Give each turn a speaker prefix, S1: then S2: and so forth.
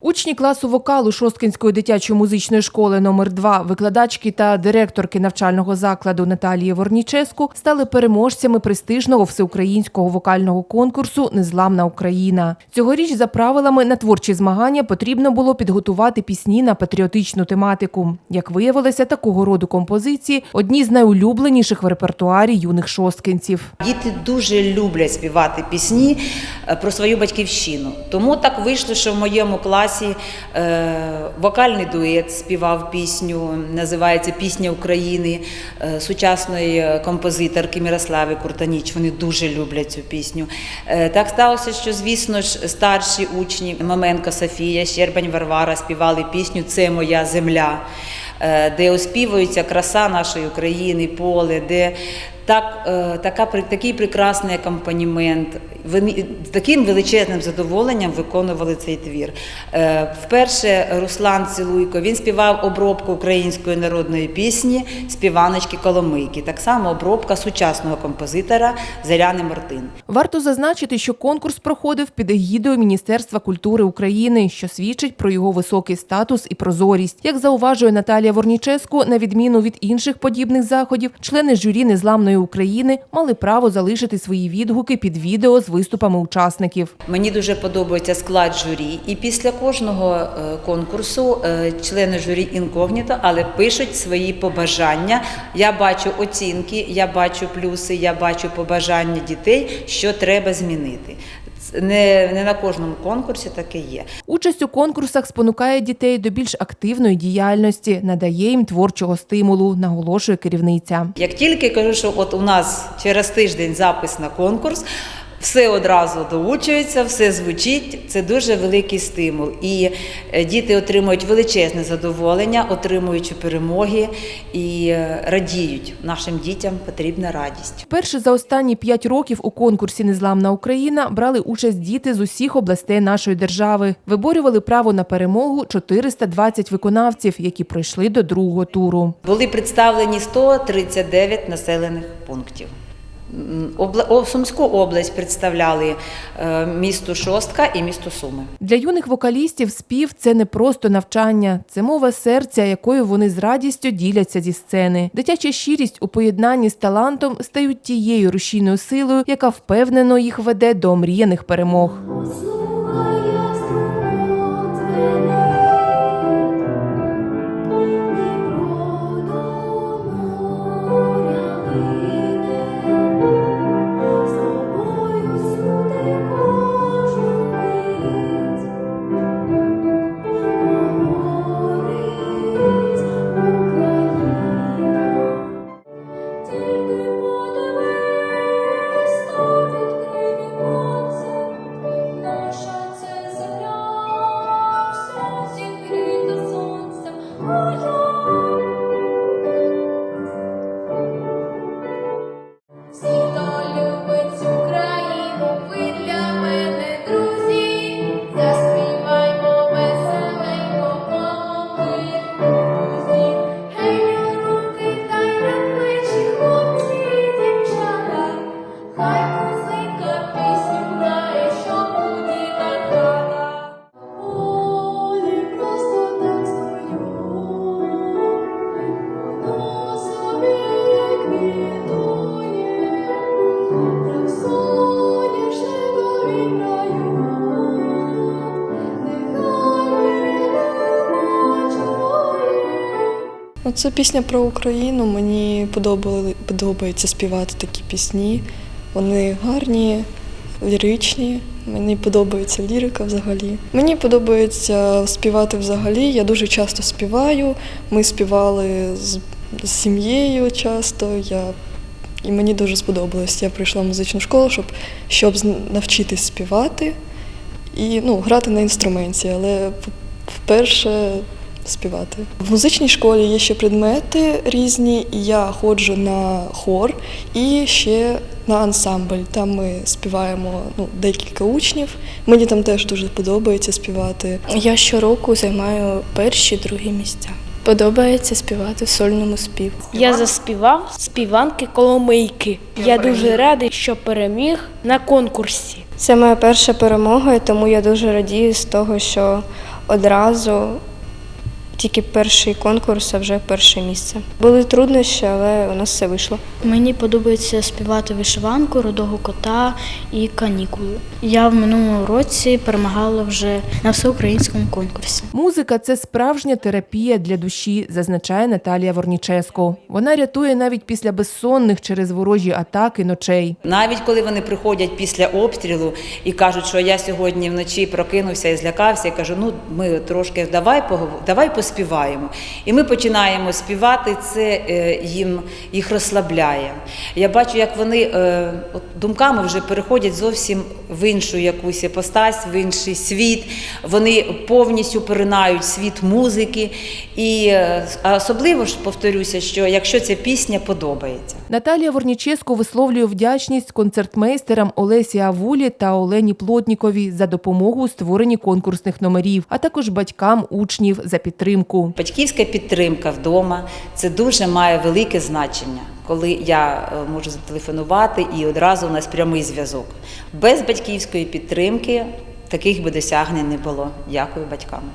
S1: Учні класу вокалу Шосткинської дитячо-музичної школи номер 2 викладачки та директорки навчального закладу Наталії Ворніческу стали переможцями престижного всеукраїнського вокального конкурсу Незламна Україна. Цьогоріч за правилами на творчі змагання потрібно було підготувати пісні на патріотичну тематику. Як виявилося, такого роду композиції одні з найулюбленіших в репертуарі юних шосткинців.
S2: Діти дуже люблять співати пісні е, про свою батьківщину. Тому так вийшло, що в моєму класі е, вокальний дует співав пісню, називається Пісня України е, сучасної композиторки Мирослави Куртаніч. Вони дуже люблять цю пісню. Е, так сталося, що, звісно ж, старші учні Маменко Софія, Щербань Варвара співали пісню Це моя земля. Де оспівується краса нашої України, поле, де так, е, така, такий прекрасний акомпанімент. Вони таким величезним задоволенням виконували цей твір. Е, Вперше Руслан Цілуйко він співав обробку української народної пісні співаночки Коломийки. Так само обробка сучасного композитора Заряни Мартин.
S1: Варто зазначити, що конкурс проходив під егідою Міністерства культури України, що свідчить про його високий статус і прозорість. Як зауважує Наталія Ворніческу, на відміну від інших подібних заходів, члени журі Незламної України мали право залишити свої відгуки під відео з виступами учасників.
S2: Мені дуже подобається склад журі, і після кожного е, конкурсу е, члени журі інкогніто, але пишуть свої побажання. Я бачу оцінки, я бачу плюси, я бачу побажання дітей, що треба змінити. Не, не на кожному конкурсі таке є.
S1: Участь у конкурсах спонукає дітей до більш активної діяльності, надає їм творчого стимулу, наголошує керівниця.
S2: Як тільки кажу, що от у нас через тиждень запис на конкурс, все одразу доучується, все звучить. Це дуже великий стимул. І е, діти отримують величезне задоволення, отримуючи перемоги і е, радіють. Нашим дітям потрібна радість.
S1: Вперше за останні п'ять років у конкурсі Незламна Україна брали участь діти з усіх областей нашої держави. Виборювали право на перемогу 420 виконавців, які пройшли до другого туру.
S2: Були представлені 139 населених пунктів. Сумську область представляли е, місто Шостка і місто Суми.
S1: Для юних вокалістів спів це не просто навчання, це мова серця, якою вони з радістю діляться зі сцени. Дитяча щирість у поєднанні з талантом стають тією рушійною силою, яка впевнено їх веде до мріяних перемог.
S3: Це
S4: пісня про Україну. Мені подобали, подобається співати такі пісні. Вони гарні, ліричні. Мені подобається лірика взагалі. Мені подобається співати взагалі. Я дуже часто співаю. Ми співали з, з сім'єю часто. Я, і мені дуже сподобалось. Я прийшла в музичну школу, щоб, щоб навчитись співати і ну, грати на інструменті, але вперше співати. В музичній школі є ще предмети різні. і Я ходжу на хор і ще на ансамбль. Там ми співаємо ну, декілька учнів. Мені там теж дуже подобається співати.
S5: Я щороку займаю перші другі місця. Подобається співати в сольному співу.
S6: Я заспівав співанки Коломийки. Я дуже радий, що переміг на конкурсі.
S7: Це моя перша перемога, і тому я дуже радію з того, що
S5: одразу тільки перший конкурс, а вже перше місце. Були труднощі, але у нас все вийшло.
S7: Мені подобається співати вишиванку, рудого кота і канікули. Я в минулому році перемагала вже на всеукраїнському конкурсі.
S1: Музика це справжня терапія для душі, зазначає Наталія Ворніческо. Вона рятує навіть після безсонних через ворожі атаки ночей.
S2: Навіть коли вони приходять після обстрілу і кажуть, що я сьогодні вночі прокинувся і злякався, я кажу, ну ми трошки давай давай поспіваємо. І ми починаємо співати, це е, їм їх розслабляє. Я бачу, як вони е, от, думками вже переходять зовсім в іншу якусь іпостась, в інший світ. Вони повністю поринають в світ музики. І е, особливо ж повторюся, що якщо ця пісня подобається.
S1: Наталія Ворніческо висловлює вдячність концертмейстерам Олесі Авулі та Олені Плотнікові за допомогу у створенні конкурсних номерів, а також батькам учнів за підтримку.
S2: Батьківська підтримка вдома це дуже має велике значення, коли я е, можу зателефонувати і одразу у нас прямий зв'язок. Без батьківської підтримки таких би досягнень не було. Дякую батькам.